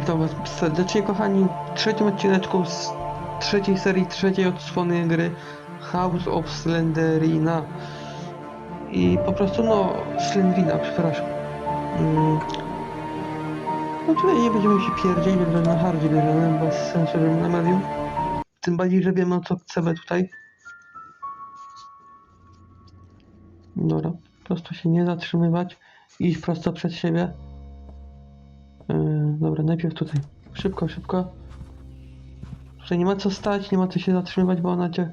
Witam was serdecznie kochani w trzecim odcineczku z trzeciej serii, trzeciej odsłony gry House of Slenderina. I po prostu no Slenderina, przepraszam. Mm. no tutaj nie będziemy się pierdzieć, będę na hardzie bierzemy, bez sensu, żebym na medium. Tym bardziej, że wiemy o co chcemy tutaj. Dobra, po prostu się nie zatrzymywać. Iść prosto przed siebie Yy, dobra, najpierw tutaj. Szybko, szybko. Tutaj nie ma co stać, nie ma co się zatrzymywać, bo ona cię...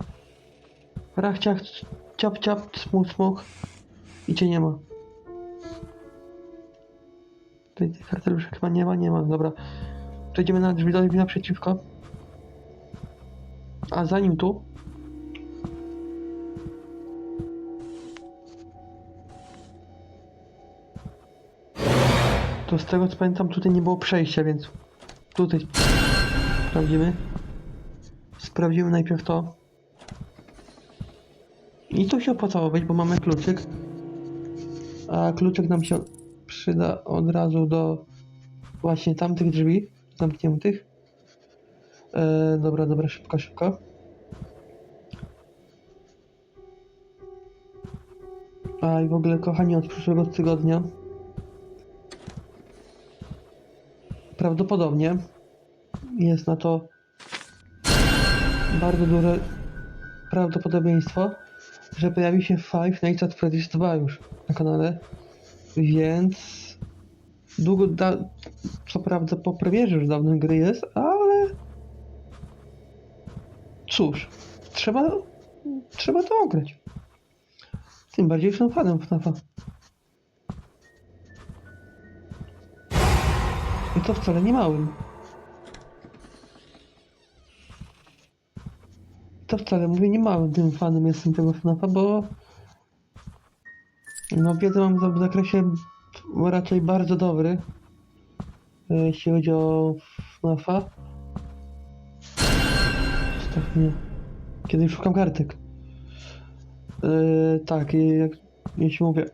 Rachciach, ciap, ciap, smuk, smuk. I cię nie ma. Tutaj tych karteluszek chyba nie ma, nie ma. Dobra. Przejdziemy na drzwi do drzwi naprzeciwko. A zanim tu... To z tego co pamiętam tutaj nie było przejścia, więc tutaj sprawdzimy. Sprawdzimy najpierw to. I tu się opłacało być, bo mamy kluczyk. A kluczyk nam się przyda od razu do właśnie tamtych drzwi zamkniętych. E, dobra, dobra, szybko, szybko. A i w ogóle kochani od przyszłego tygodnia prawdopodobnie jest na to bardzo duże prawdopodobieństwo, że pojawi się Five Nights at Freddy's 2 już na kanale, więc długo, da, co prawda po premierze już dawno gry jest, ale cóż, trzeba, trzeba to ograć. Tym bardziej jestem fanem FNAFa. I to wcale nie małym. To wcale mówię nie małym tym fanem jestem tego FNAFa, bo no wiedzę mam w zakresie raczej bardzo dobry. e, Jeśli chodzi o FNAFa. Zostaw mnie. Kiedy szukam kartek. Yy, tak, jak jeśli mówię,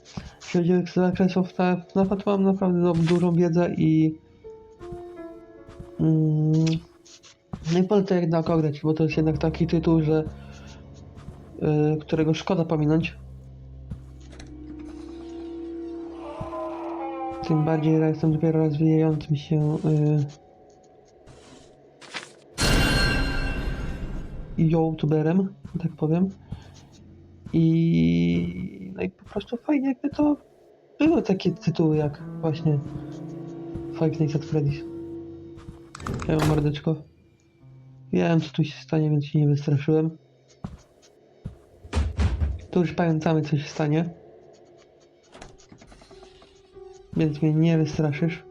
jeśli chodzi o zakres FNAFa, to mam naprawdę dużą wiedzę i Mm, No i polecę jednak ograć, bo to jest jednak taki tytuł, że y, którego szkoda pominąć. Tym bardziej, że jestem dopiero rozwijającym się y, youtuberem, tak powiem. I, no i po prostu fajnie jakby to były takie tytuły jak właśnie Five Nights at Freddy's. Siema mordeczko. Wiem co tu się stanie, więc się nie wystraszyłem. Tu już pamiętamy co się stanie. Więc mnie nie wystraszysz.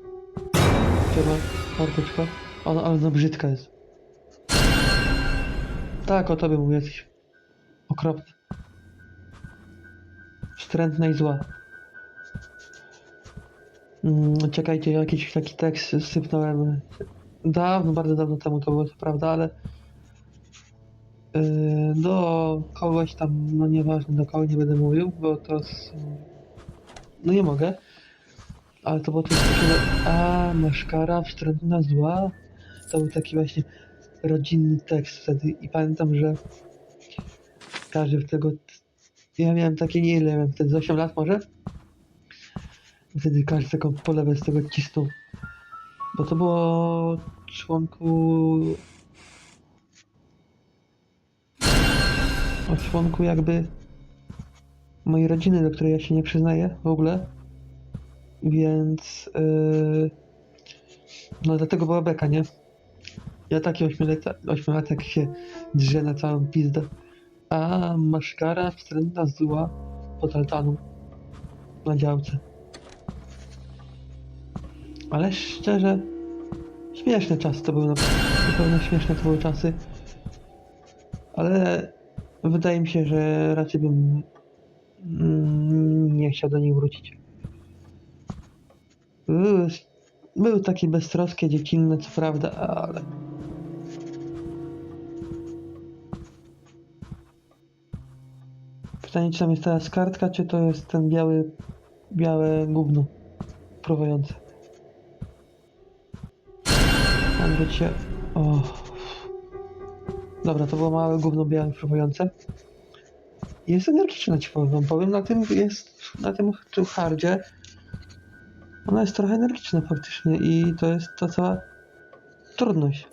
Siema mordeczko. Ona, ale no brzydka jest. Tak, o tobie mówię, jesteś okropny. Wstrętna i zła. Mm, czekajcie, jakiś taki tekst sypnąłem dawno, bardzo dawno temu to było, to prawda, ale yy, do kogoś tam, no nieważne, do kogo nie będę mówił, bo to s- no nie mogę, ale to było coś takiego, a maszkara wstrętna zła, to był taki właśnie rodzinny tekst wtedy i pamiętam, że każdy w tego, ja miałem takie, nie ile miałem wtedy, z 8 lat może? Wtedy każdy taką polewę z tego cisnął. Bo to było członku. O członku jakby mojej rodziny, do której ja się nie przyznaję w ogóle. Więc. Yy... No dlatego była beka, nie? Ja taki ośmiolatek, ośmiolatek się drze na całą pizdę. A maszkara wstrętna zła pod altaną na działce. Ale szczerze, śmieszne czasy to były, pewno śmieszne to były czasy. Ale wydaje mi się, że raczej bym mm, nie chciał do nich wrócić. Były, były takie beztroskie, dziecinne, co prawda, ale... Pytanie, czy tam jest teraz kartka, czy to jest ten biały, białe gówno próbujące. Cię... O. Dobra, to było małe gówno białe próbujące. Jest energiczna ci powiem, powiem, na tym jest, na tym tu hardzie ona jest trochę energiczna faktycznie i to jest ta cała trudność.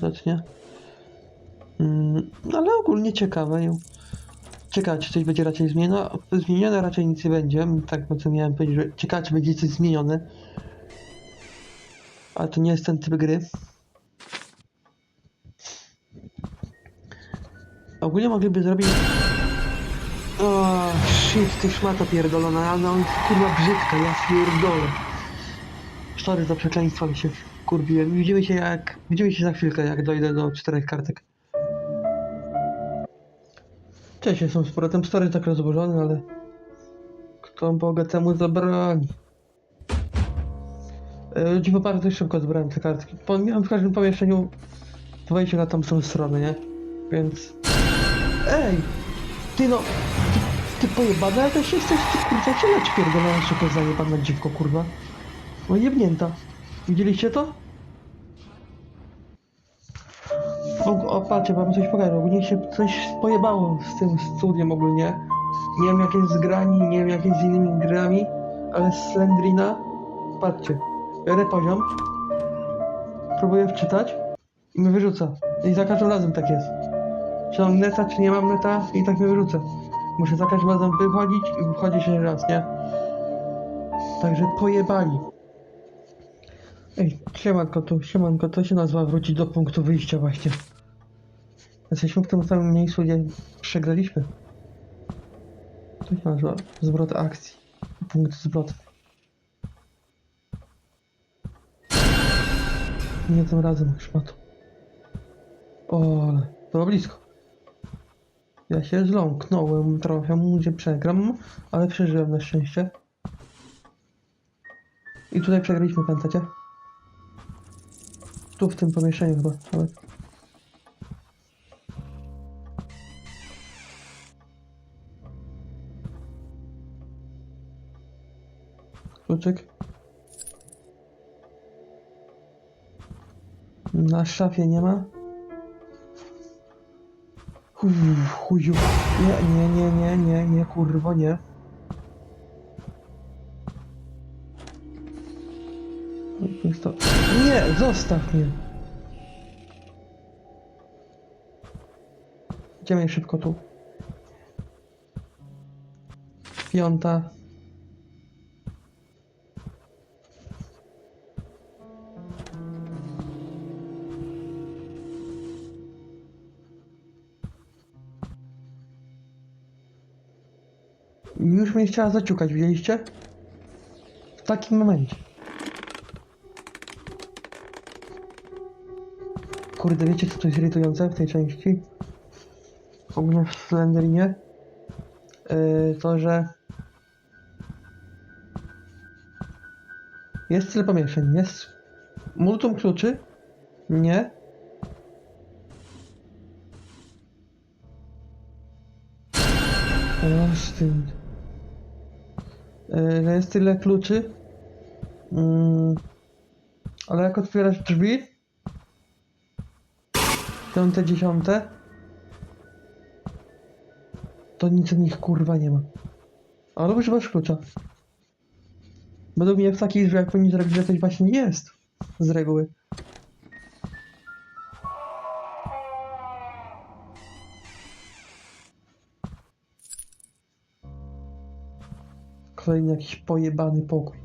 Zacznie. Mm, ale ogólnie ciekawe ją. Ciekawe, czy coś będzie raczej zmienione. Zmienione raczej nic nie będzie. Tak, bo co miałem powiedzieć, że ciekawe, czy będzie coś zmienione. Ale to nie jest ten typ gry. Ogólnie mogliby zrobić... O, shit, ty szmata pierdolona, ale ona jest kurwa brzydka, ja pierdolę. Sorry za przekleństwo, ale się kurwiłem. Widzimy się jak... Widzimy się za chwilkę, jak dojdę do czterech kartek. Cześć, jestem z powrotem stary tak rozłożony, ale... Kto Boga temu zabroni? Yy, Ci bardzo szybko zbrałem te kartki. Po, miałem w każdym pomieszczeniu wejście na tamtą stronę, nie? Więc... Ej! Ty no... Ty, ty pojebana jakaś jesteś? Ty kurwa cieleć pierdolona szybko zajebana dziwko, kurwa. No jebnięta. Widzieliście to? O, o patrzcie, wam coś pokażę. Ogólnie się coś pojebało z tym studiem ogólnie. Nie wiem jak jest z grani, nie wiem jak jest z innymi grami, ale Slendrina, patrzcie, biorę poziom, próbuję wczytać i mnie wyrzuca. I za każdym razem tak jest. Czy mam neta, czy nie mam neta i tak mnie wyrzuca. Muszę za każdym razem wychodzić i wchodzić jeszcze raz, nie? Także pojebali. Ej, siemanko tu, siemanko, to się nazywa wrócić do punktu wyjścia właśnie. Jesteśmy w tym samym miejscu, gdzie przegraliśmy. To się nazywa zwrot akcji. Punkt zwrotu. Nie tym razem, szmatu. O, ale było blisko. Ja się zląknąłem trochę, gdzie przegram, ale przeżyłem na szczęście. I tutaj przegraliśmy, pamiętacie? Tu w tym pomieszczeniu chyba, ale... Kluczyk. Na szafie nie ma. Uff, chuju. Nie, nie, nie, nie, nie, nie, kurwa, nie. Nie, zostaw mnie. Idziemy szybko tu. Piąta. Już mnie chciała zaciukać, widzieliście? W takim momencie. Kurde, wiecie co tu jest irytujące w tej części? Ogólnie w Slenderinie? Yy, to, że... Jest tyle pomieszczeń, jest... Multum kluczy? Nie. Yy, że jest tyle kluczy. Mm, ale jak otwierasz drzwi, piąte, dziesiąte, to nic w nich kurwa nie ma. Ale używasz klucza. Według mnie w takich drzwiach powinni zrobić, że coś właśnie jest. Z reguły. Kolejny jakiś pojebany pokój.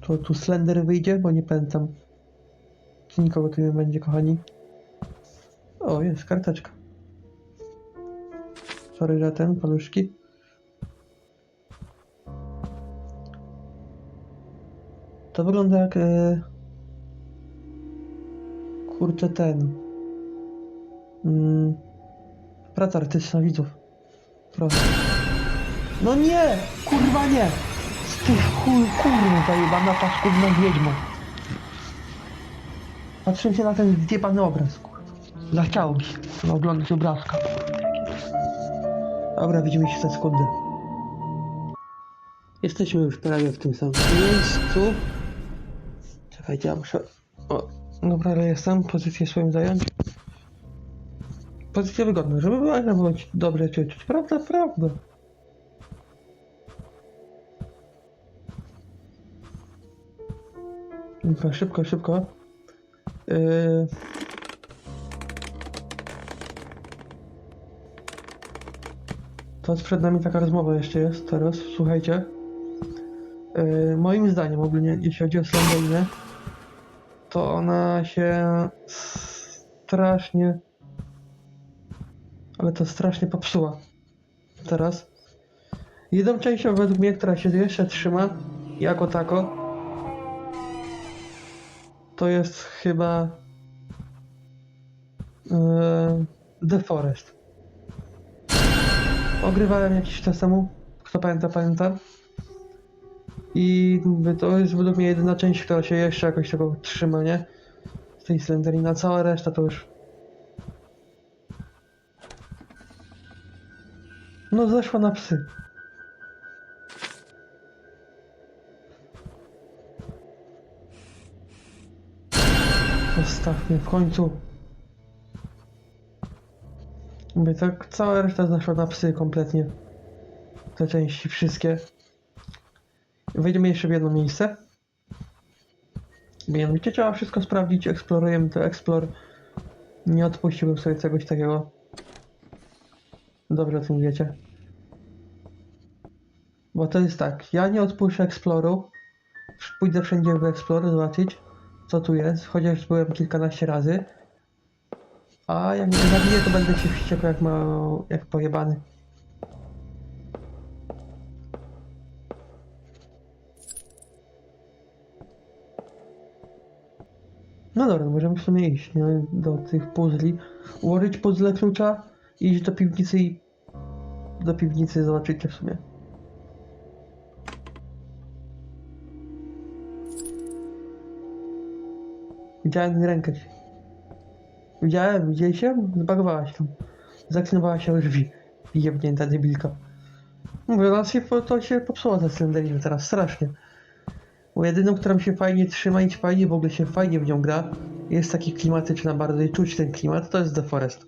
To tu Slender wyjdzie, bo nie pamiętam. Czy nikogo tu nie będzie, kochani? O, jest karteczka. Sorry, że ten, paluszki. To wygląda jak... E... Kurczę, ten... Mm... Praca artystyczna widzów. Proszę. No nie! Kurwa nie! Ty chuj, kurwa jebana paskudną wiedźmą. Patrzyłem się na ten zjebany obraz, kurwa. Zachciało mi się oglądać obrazka. Dobra, widzimy się za sekundę. Jesteśmy już prawie w tym samym miejscu. Czekajcie, ja muszę O, dobra, ale jestem. Pozycję swoją zająć. Pozycja wygodna, żeby była, żeby dobrze cię czuć. Prawda, prawda. Dobra, szybko, szybko. Yy... To przed nami taka rozmowa jeszcze jest teraz, słuchajcie. Yy, moim zdaniem ogólnie, jeśli chodzi o Slenderlinę, to ona się strasznie, ale to strasznie popsuła teraz. Jedną częścią według mnie, która się jeszcze trzyma jako tako, to jest chyba yy, The Forest. Ogrywałem jakiś czas temu, kto pamięta, pamięta. I to jest według mnie jedyna część, która się jeszcze jakoś tego trzyma, nie? Z tej Slenderina. Cała reszta to już... No zeszła na psy. Zostaw mnie w końcu. Mówię, tak cała reszta zeszła na psy kompletnie. Te części wszystkie. Wejdziemy jeszcze w jedno miejsce. Mianowicie trzeba wszystko sprawdzić, eksplorujemy to Explore. Nie odpuściłbym sobie czegoś takiego. Dobrze o tym wiecie. Bo to jest tak, ja nie odpuszczę Exploru. Pójdę wszędzie w Explore zobaczyć, co tu jest, chociaż byłem kilkanaście razy. A jak mnie zabije, to będę się wściekł jak jak pojebany. No dobra, możemy w sumie iść nie? do tych puzli. Ułożyć puzzle klucza, iść do piwnicy i do piwnicy zobaczycie w sumie. Widziałem rękę. ci. Widziałem, widzieliście? Zbagowała się tam. Zaklinowała się o drzwi. Jebnięta debilka. Mówię, ona się, to się popsuła ta Slenderina teraz, strasznie. Bo jedyną, którą się fajnie trzyma i fajnie, w ogóle się fajnie w nią gra, jest taki klimatyczna bardzo i czuć ten klimat, to jest The Forest.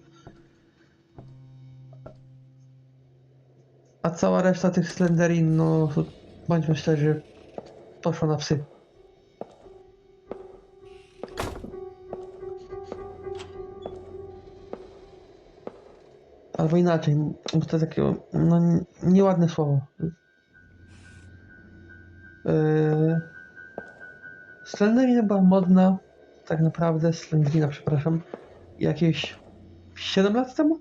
A cała reszta tych Slenderin, no, bądźmy szczerzy, poszła na psy. Albo inaczej, to takie, no, nieładne słowo. Yy... Slenderina była modna, tak naprawdę, Slenderina, przepraszam, jakieś 7 lat temu?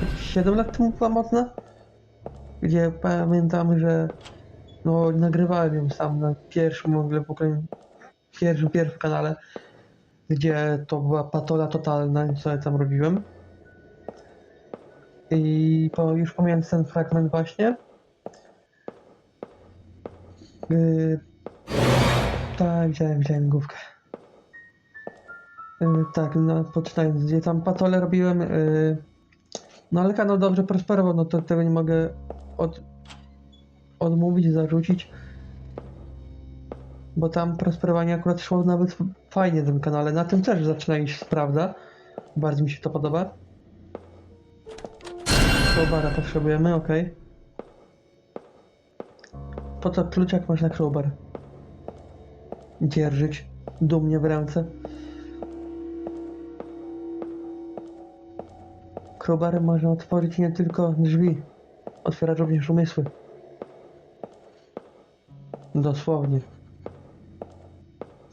Jakieś 7 lat temu była modna? Gdzie pamiętam, że no, nagrywałem ją sam na pierwszym, w ogóle w ogóle pierwszym, pierwszym kanale, gdzie to była patola totalna, co ja tam robiłem. I po, już pomijając ten fragment właśnie, yy, tak, widziałem, widziałem główkę. Yy, tak, no poczytając, gdzie tam patole robiłem, yy, no ale kanał dobrze prosperował, no to tego nie mogę od, odmówić, zarzucić. Bo tam prosperowanie akurat szło nawet fajnie na tym kanale. Na tym też zaczyna iść sprawdza. Bardzo mi się to podoba. Crowbara potrzebujemy, ok. Po co klucz jak masz na crowbar? Dzierżyć dumnie w ręce. Crowbarem można otworzyć nie tylko drzwi, otwierać również umysły. Dosłownie.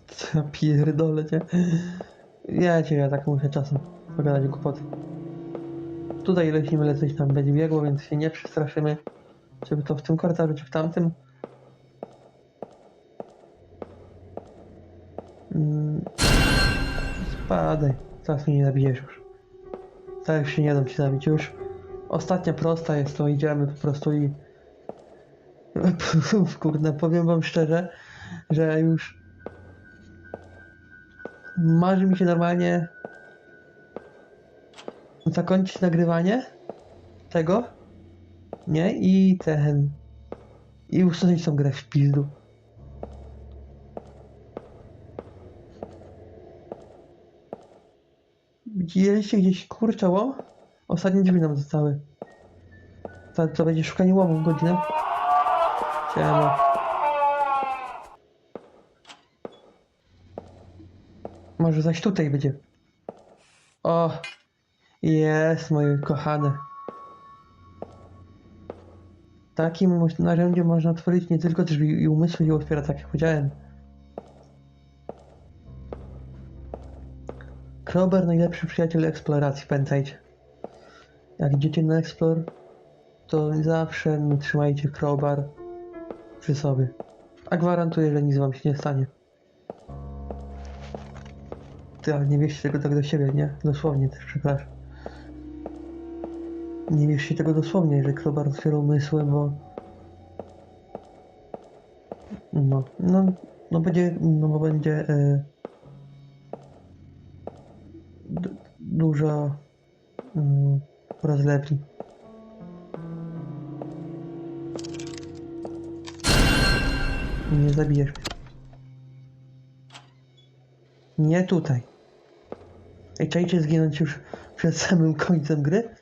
Co pierdolę cię. Ja cię, ja tak muszę czasem pogadać głupoty. Tutaj lecimy, lecieć tam będzie biegło, więc się nie przestraszymy. Czy to w tym korytarzu, czy w tamtym. Mm. Spadaj. Teraz mnie nie zabijesz już. Tak się nie dam ci zabić już. Ostatnia prosta jest to, idziemy po prostu i... Kurde, powiem wam szczerze, że już... Marzy mi się normalnie zakończyć nagrywanie tego, nie? I ten... I usunąć tą grę w pizdu. Widzieliście gdzieś kurczę łom? Ostatnie drzwi nam zostały. To, to będzie szukanie łomu godzinę. Siema. Może zaś tutaj będzie. O! Jest, moje kochane. Takim narzędziem można otworzyć nie tylko drzwi i umysły je otwiera, tak jak powiedziałem. Krober najlepszy przyjaciel eksploracji, pamiętajcie. Jak idziecie na eksplor, to zawsze trzymajcie crowbar przy sobie. A gwarantuję, że nic wam się nie stanie. Ty, ale nie bierzcie tego tak do siebie, nie? Dosłownie też, przepraszam. Nie bierzcie tego dosłownie, że crowbar otwiera umysły, bo... No, no, no będzie, no bo będzie... Y... d- dużo... Mm, rozlewni. Nie zabijesz mnie. Nie tutaj. Ej, czajcie zginąć już przed samym końcem gry?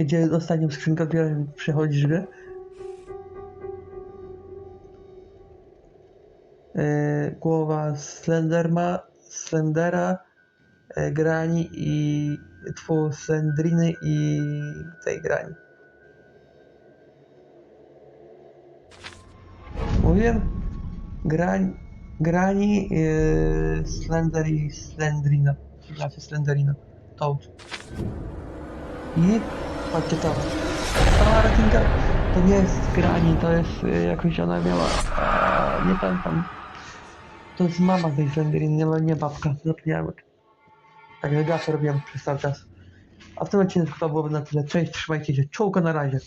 Gdzie ostatnią skrzynkę odbierałem przechodzisz grę? Yy, głowa Slenderma, Slendera, e, Grani i twu Slendriny i tej Grani. Mówiłem? Grań, Grani, yy, Slender i Slendrina. Znaczy Slenderina. Toad. I patrzcie to. Ratinga to nie jest Grani, to jest yy, jakoś ona miała... A, nie pamiętam. To jest mama tej Slenderiny, nie, nie babka, zapomniałem. Także gafę robiłem przez cały czas. A w tym odcinku to byłoby na tyle. Cześć, trzymajcie się. Czołko na razie.